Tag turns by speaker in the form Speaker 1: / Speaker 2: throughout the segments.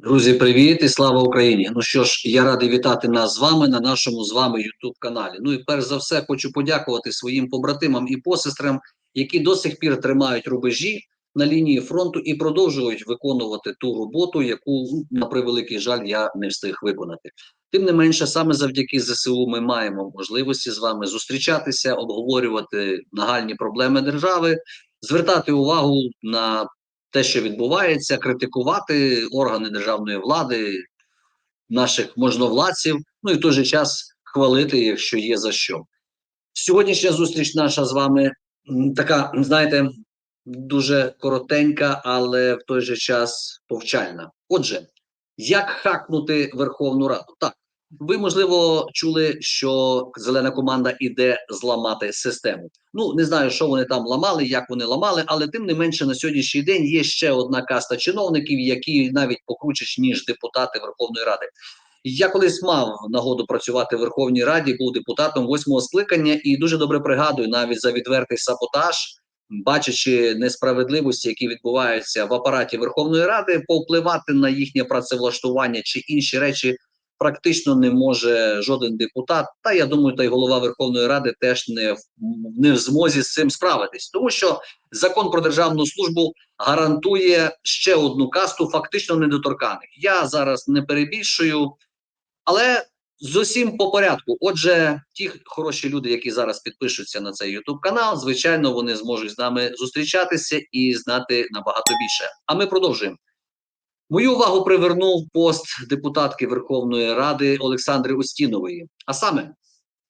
Speaker 1: Друзі, привіт і слава Україні! Ну що ж, я радий вітати нас з вами на нашому з вами youtube каналі. Ну і перш за все хочу подякувати своїм побратимам і посестрам, які до сих пір тримають рубежі на лінії фронту і продовжують виконувати ту роботу, яку на превеликий жаль я не встиг виконати. Тим не менше, саме завдяки ЗСУ ми маємо можливості з вами зустрічатися, обговорювати нагальні проблеми держави, звертати увагу на те, що відбувається, критикувати органи державної влади, наших можновладців, ну і в той же час хвалити, якщо є за що. Сьогоднішня зустріч наша з вами така, знаєте, дуже коротенька, але в той же час повчальна. Отже, як хакнути Верховну Раду? Так, ви, можливо, чули, що зелена команда іде зламати систему. Ну не знаю, що вони там ламали, як вони ламали, але тим не менше на сьогоднішній день є ще одна каста чиновників, які навіть покручать ніж депутати Верховної Ради. Я колись мав нагоду працювати в Верховній Раді, був депутатом восьмого скликання, і дуже добре пригадую навіть за відвертий саботаж, бачачи несправедливості, які відбуваються в апараті Верховної Ради, повпливати на їхнє працевлаштування чи інші речі практично не може жоден депутат. Та я думаю, та й голова Верховної Ради теж не в не в змозі з цим справитись, тому що закон про державну службу гарантує ще одну касту, фактично недоторканих. Я зараз не перебільшую, але з усім по порядку. Отже, ті хороші люди, які зараз підпишуться на цей YouTube канал, звичайно, вони зможуть з нами зустрічатися і знати набагато більше. А ми продовжуємо. Мою увагу привернув пост депутатки Верховної Ради Олександри Устінової. А саме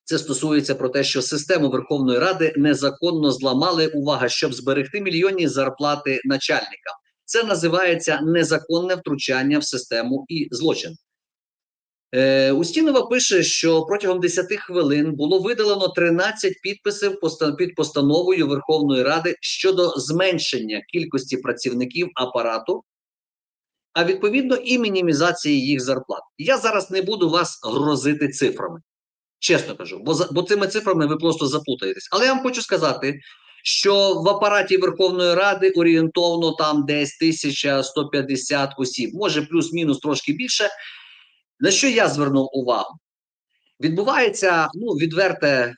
Speaker 1: це стосується про те, що систему Верховної Ради незаконно зламали увага, щоб зберегти мільйонні зарплати начальникам. Це називається незаконне втручання в систему і злочин. Е, Устінова пише, що протягом 10 хвилин було видалено 13 підписів під постановою Верховної Ради щодо зменшення кількості працівників апарату а відповідно і мінімізації їх зарплат. Я зараз не буду вас грозити цифрами, чесно кажу, бо бо цими цифрами ви просто заплутаєтесь. Але я вам хочу сказати, що в апараті Верховної Ради орієнтовно там десь 1150 осіб, може плюс-мінус трошки більше. На що я звернув увагу? Відбувається ну, відверте.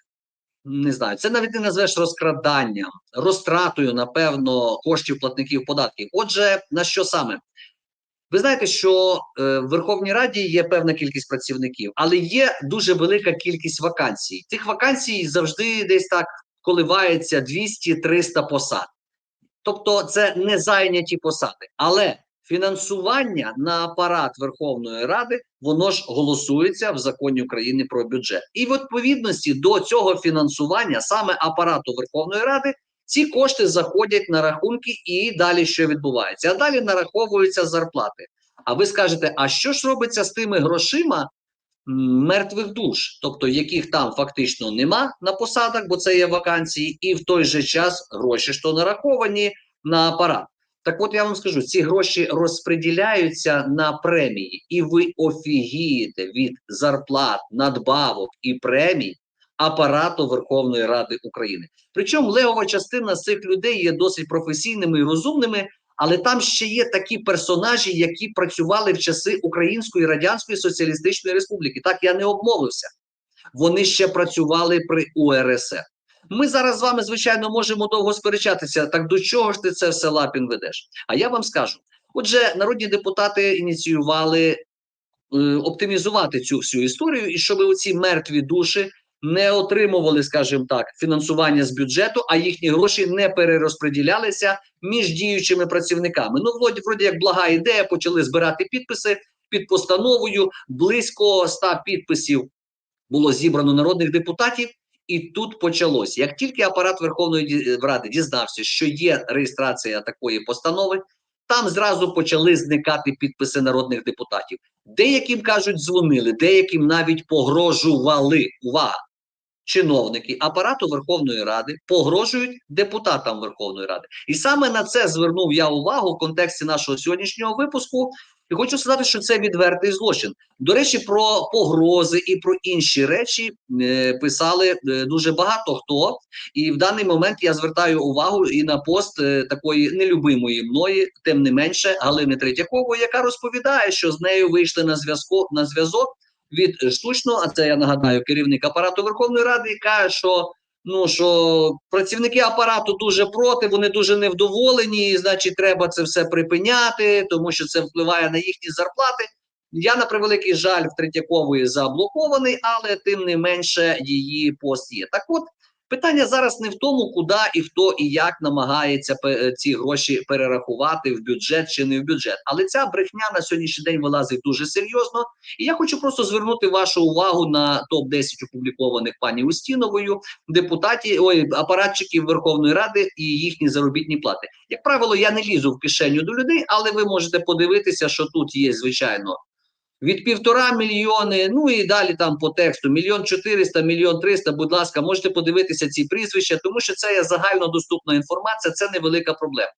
Speaker 1: Не знаю, це навіть не назвеш розкраданням, розтратою, напевно, коштів платників податків. Отже, на що саме? Ви знаєте, що е, в Верховній Раді є певна кількість працівників, але є дуже велика кількість вакансій. Цих вакансій завжди десь так коливається 200-300 посад. Тобто, це не зайняті посади. Але фінансування на апарат Верховної Ради воно ж голосується в законі України про бюджет. І в відповідності до цього фінансування саме апарату Верховної Ради ці кошти заходять на рахунки, і далі що відбувається? А далі нараховуються зарплати. А ви скажете, а що ж робиться з тими грошима мертвих душ, тобто яких там фактично нема на посадах, бо це є вакансії, і в той же час гроші то нараховані на апарат. Так от я вам скажу, ці гроші розподіляються на премії, і ви офігієте від зарплат, надбавок і премій апарату Верховної Ради України. Причому левова частина з цих людей є досить професійними і розумними, але там ще є такі персонажі, які працювали в часи Української Радянської Соціалістичної Республіки. Так я не обмовився. Вони ще працювали при УРСР. Ми зараз з вами, звичайно, можемо довго сперечатися. Так до чого ж ти це все лапін ведеш? А я вам скажу: отже, народні депутати ініціювали е, оптимізувати цю всю історію, і щоб оці мертві душі не отримували, скажімо так, фінансування з бюджету, а їхні гроші не перерозподілялися між діючими працівниками. Ну, вроді, вроді як блага ідея, почали збирати підписи під постановою. Близько 100 підписів було зібрано народних депутатів. І тут почалось. Як тільки апарат Верховної Ради дізнався, що є реєстрація такої постанови, там зразу почали зникати підписи народних депутатів. Деяким кажуть, дзвонили, деяким навіть погрожували. Увага! Чиновники апарату Верховної Ради погрожують депутатам Верховної Ради, і саме на це звернув я увагу в контексті нашого сьогоднішнього випуску. І хочу сказати, що це відвертий злочин. До речі, про погрози і про інші речі е, писали е, дуже багато хто. І в даний момент я звертаю увагу і на пост е, такої нелюбимої мною, тим не менше, Галини Третьякової, яка розповідає, що з нею вийшли на зв'язку на зв'язок від е, штучного, а це я нагадаю, керівник апарату Верховної Ради, каже, що. Ну що працівники апарату дуже проти, вони дуже невдоволені, і, значить, треба це все припиняти, тому що це впливає на їхні зарплати. Я на превеликий жаль в Третьякової заблокований, але тим не менше її пост є. Так от питання зараз не в тому, куди і хто і як намагається ці гроші перерахувати в бюджет чи не в бюджет. Але ця брехня на сьогоднішній день вилазить дуже серйозно. І я хочу просто звернути вашу увагу на топ 10 опублікованих пані Устіновою депутатів, ой, апаратчиків Верховної Ради і їхні заробітні плати. Як правило, я не лізу в кишеню до людей, але ви можете подивитися, що тут є звичайно. Від півтора мільйони, ну і далі там по тексту мільйон чотириста, мільйон триста. Будь ласка, можете подивитися ці прізвища, тому що це є загальнодоступна інформація, це невелика проблема.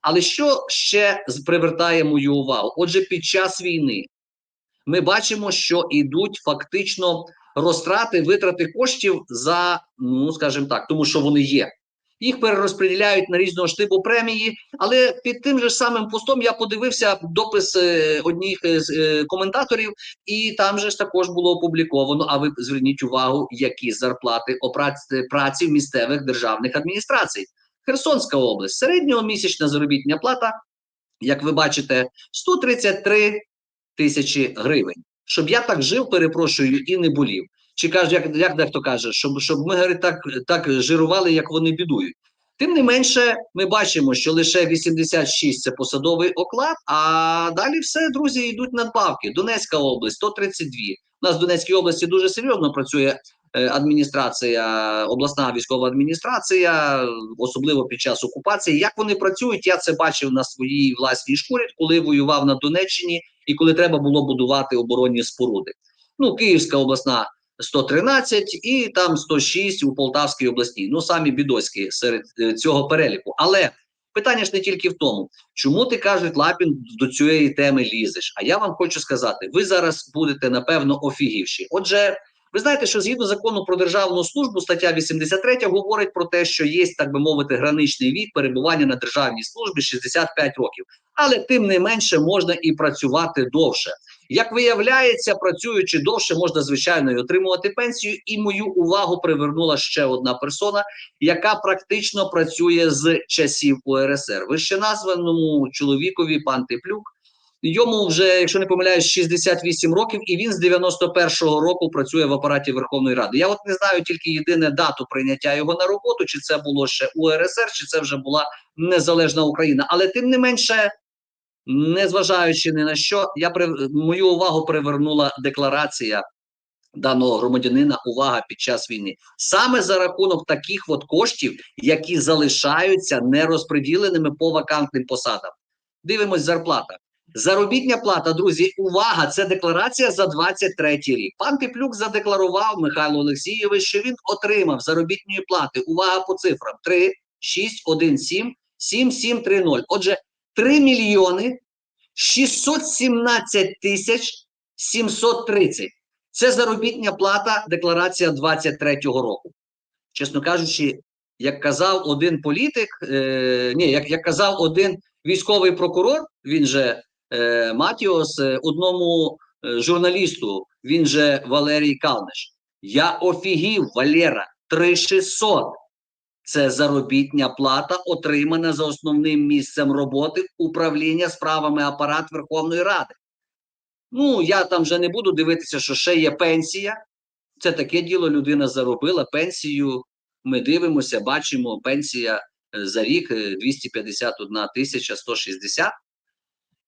Speaker 1: Але що ще привертає мою увагу? Отже, під час війни ми бачимо, що йдуть фактично розтрати, витрати коштів за, ну скажімо так, тому що вони є. Їх перерозподіляють на різного штибу премії, але під тим же самим постом я подивився допис е, одних з е, коментаторів, і там же ж також було опубліковано. А ви зверніть увагу, які зарплати опраці праці в місцевих державних адміністрацій. Херсонська область, середньомісячна заробітня плата, як ви бачите, 133 тисячі гривень. Щоб я так жив, перепрошую, і не болів. Чи кажуть, як, як дехто каже, щоб, щоб ми говорить, так, так жирували, як вони бідують. Тим не менше, ми бачимо, що лише 86 – це посадовий оклад, а далі все, друзі, йдуть надбавки. Донецька область 132. У нас в Донецькій області дуже серйозно працює е, адміністрація, обласна військова адміністрація, особливо під час окупації. Як вони працюють, я це бачив на своїй власній шкурі, коли воював на Донеччині і коли треба було будувати оборонні споруди. Ну, Київська обласна 113 і там 106 у Полтавській області. Ну, самі бідоські серед е, цього переліку. Але питання ж не тільки в тому, чому ти кажуть, Лапін до цієї теми лізеш. А я вам хочу сказати, ви зараз будете напевно офігівші. Отже, ви знаєте, що згідно закону про державну службу, стаття 83 говорить про те, що є, так би мовити, граничний вік перебування на державній службі 65 років. Але тим не менше можна і працювати довше. Як виявляється, працюючи довше, можна звичайно і отримувати пенсію. І мою увагу привернула ще одна персона, яка практично працює з часів УРСР. Вище названому чоловікові пан Теплюк. Йому вже, якщо не помиляюсь, 68 років, і він з 91-го року працює в апараті Верховної Ради. Я от не знаю тільки єдине дату прийняття його на роботу, чи це було ще УРСР, чи це вже була незалежна Україна. Але тим не менше, незважаючи ні на що, я при мою увагу привернула декларація даного громадянина. Увага під час війни саме за рахунок таких от коштів, які залишаються нерозподіленими по вакантним посадам. Дивимось зарплата. Заробітня плата, друзі, увага! Це декларація за 23 рік. Пан Теплюк задекларував Михайло Олексійович, що він отримав заробітної плати. Увага по цифрам: 3, 6, 1, 7, 7, 7, 3, 0. Отже, 3 мільйони 617 тисяч 730. Це заробітня плата, декларація 23-го року. Чесно кажучи, як казав один політик, е, ні, як, як казав один військовий прокурор, він же е, Матіос, е, одному е, журналісту, він же Валерій Калниш. Я офігів, Валера, 3600. Це заробітня плата, отримана за основним місцем роботи управління справами апарат Верховної Ради. Ну, я там вже не буду дивитися, що ще є пенсія. Це таке діло, людина заробила пенсію. Ми дивимося, бачимо, пенсія е, за рік е, 251 тисяча 160.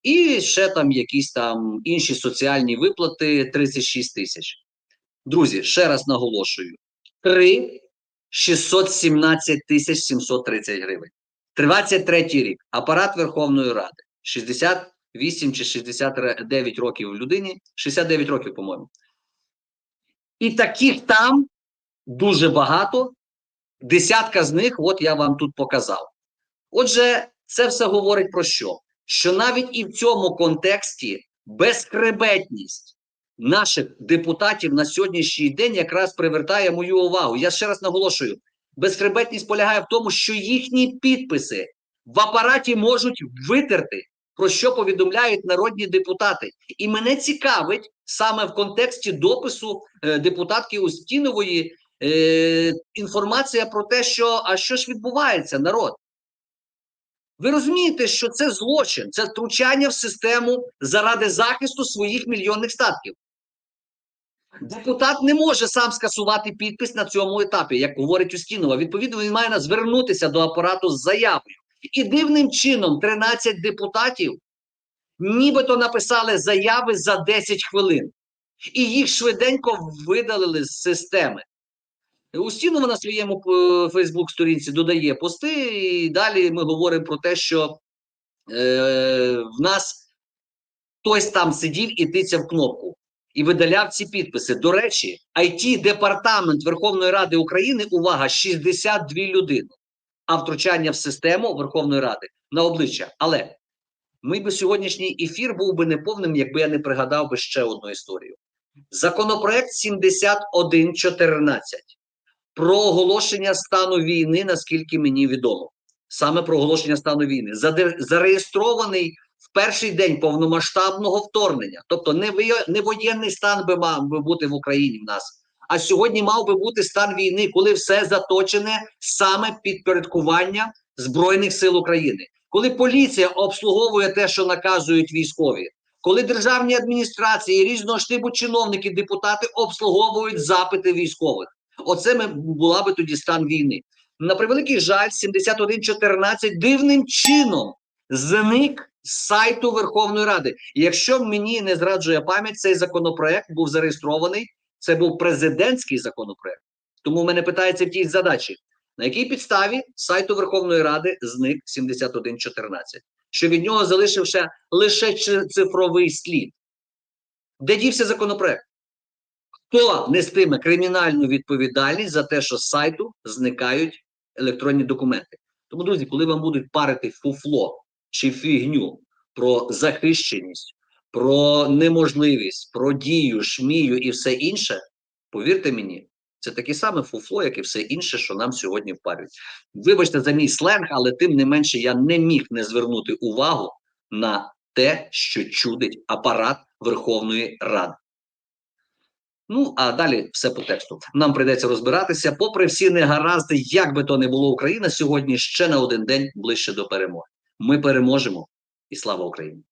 Speaker 1: І ще там якісь там інші соціальні виплати 36 тисяч. Друзі, ще раз наголошую: 3 617 тисяч 730 гривень. 23 рік. Апарат Верховної Ради. 68 чи 69 років людині. 69 років, по-моєму. І таких там дуже багато. Десятка з них, от я вам тут показав. Отже, це все говорить про що? Що навіть і в цьому контексті безхребетність наших депутатів на сьогоднішній день якраз привертає мою увагу. Я ще раз наголошую: безхребетність полягає в тому, що їхні підписи в апараті можуть витерти, про що повідомляють народні депутати. І мене цікавить саме в контексті допису е, депутатки Устінової е, інформація про те, що а що ж відбувається, народ. Ви розумієте, що це злочин, це втручання в систему заради захисту своїх мільйонних статків. Депутат не може сам скасувати підпис на цьому етапі, як говорить Устінова. Відповідно, він має звернутися до апарату з заявою. І дивним чином 13 депутатів нібито написали заяви за 10 хвилин, і їх швиденько видалили з системи. Устінова на своєму Фейсбук-сторінці додає пости, і далі ми говоримо про те, що е, в нас хтось там сидів і тицяв кнопку і видаляв ці підписи. До речі, it департамент Верховної Ради України, увага, 62 людини, а втручання в систему Верховної Ради на обличчя. Але ми би сьогоднішній ефір був би неповним, якби я не пригадав би ще одну історію. Законопроект 7114 про оголошення стану війни, наскільки мені відомо, саме про оголошення стану війни, зареєстрований в перший день повномасштабного вторгнення. Тобто, не, не воєнний стан би мав би бути в Україні в нас, а сьогодні мав би бути стан війни, коли все заточене саме підпорядкування Збройних сил України, коли поліція обслуговує те, що наказують військові. Коли державні адміністрації різного штибу чиновники, депутати обслуговують запити військових, Оце ми була би тоді стан війни. На превеликий жаль, 7114 дивним чином зник з сайту Верховної Ради. Якщо мені не зраджує пам'ять, цей законопроект був зареєстрований. Це був президентський законопроект. Тому в мене питається в тій задачі: на якій підставі сайту Верховної Ради зник 7114? Що від нього залишився лише цифровий слід? Де дівся законопроект? Хто нестиме кримінальну відповідальність за те, що з сайту зникають електронні документи? Тому, друзі, коли вам будуть парити фуфло чи фігню про захищеність, про неможливість, про дію, шмію і все інше, повірте мені, це таке саме фуфло, як і все інше, що нам сьогодні впарюють. Вибачте за мій сленг, але тим не менше я не міг не звернути увагу на те, що чудить апарат Верховної Ради. Ну, а далі все по тексту. Нам прийдеться розбиратися. Попри всі негаразди, як би то не було Україна, сьогодні ще на один день ближче до перемоги. Ми переможемо і слава Україні!